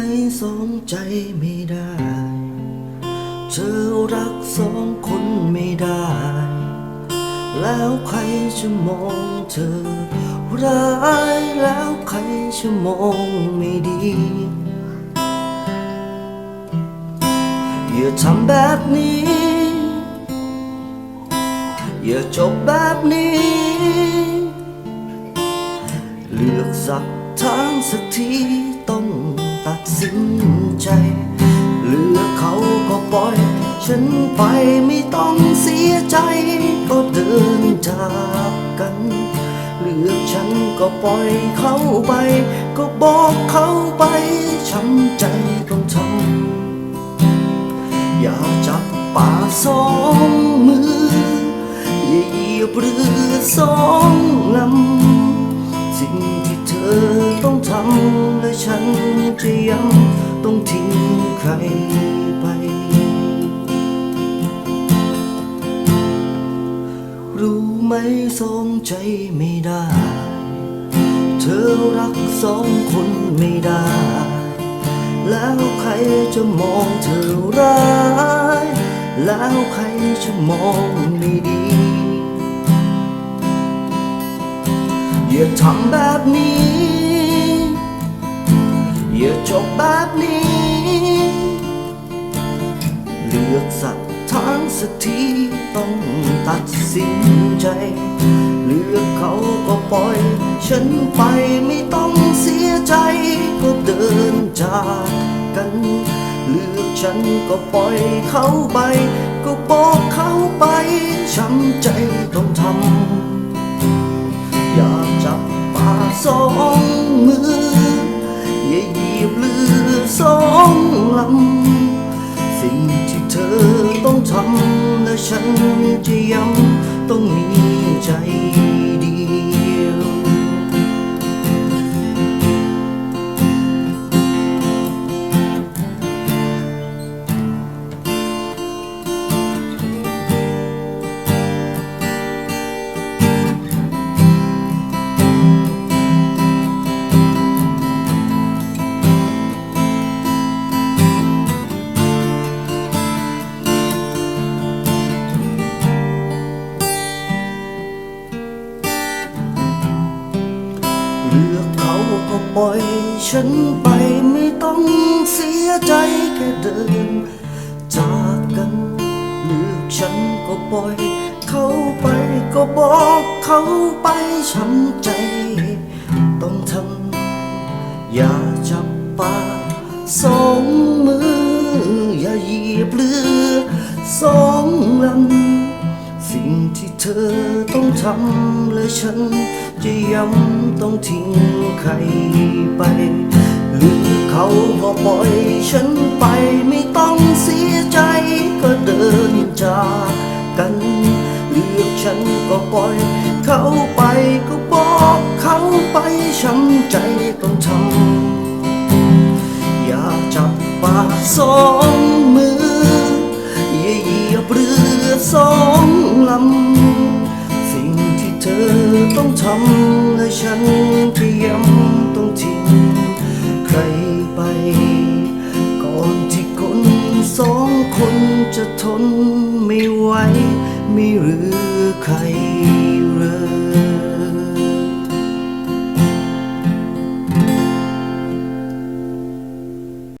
ไม่สองใจไม่ได้ เธอรักสองคนไม่ได้ แล้วใครจะมองเธอ ร้ายแล้วใครจะมองไม่ดี อย่าทำแบบนี้ อย่าจบแบบนี้ เลือกสักทางสักทีต้อ สินใจเลือกเขาก็ปล่อย ฉันไปไม่ต้องเสียใจ ก็เดินจากกันเลือกฉันก็ปล่อยเขาไป ก็บอกเขาไปช้ำใจต้องทำอย่าจับป่าสองมืออย่าเหยียบเรือสองลำ จะยังต้องทิ้งใครไป รู้ไหมสองใจไม่ได้ เธอรักสองคนไม่ได้ แล้วใครจะมองเธอร้าย แล้วใครจะมองไม่ดีอย่าทำแบบนี้ อย่าจบแบบนี้ เลือกสักทางสักทีต้องตัดสินใจ เลือกเขาก็ปล่อย ฉันไปไม่ต้องเสียใจ ก็เดินจากกัน เลือกฉันก็ปล่อยเขาไป ก็บอกเขาไป ช้ำใจต้องทำ อย่าจับปาสองำและฉันจะย้ำ ล่อยฉันไปไม่ต้องเสียใจแค่เดิน จากกันเลือกฉันก็ปล่อย เขาไปก็บอกเขาไปช้ำใจ ต้องทำอย่าจับปากสองมือ อย่าเหยียบเรือสองลำสิ่งที่เธอ ทำและฉันจะย้ำต้องทิ้งใครไป หรือเขาก็ปล่อยฉันไปไม่ต้องเสียใจก็เดินจากกันเลือกฉันก็ปล่อย เขาไปก็บอกเขาไปช้ำใจต้องทำอย่าจับปากสอง ต้องทำและฉันที่ยังต้องทิ้งใครไป ก่อนที่คนสองคนจะทนไม่ไหวไม่เหรือใคร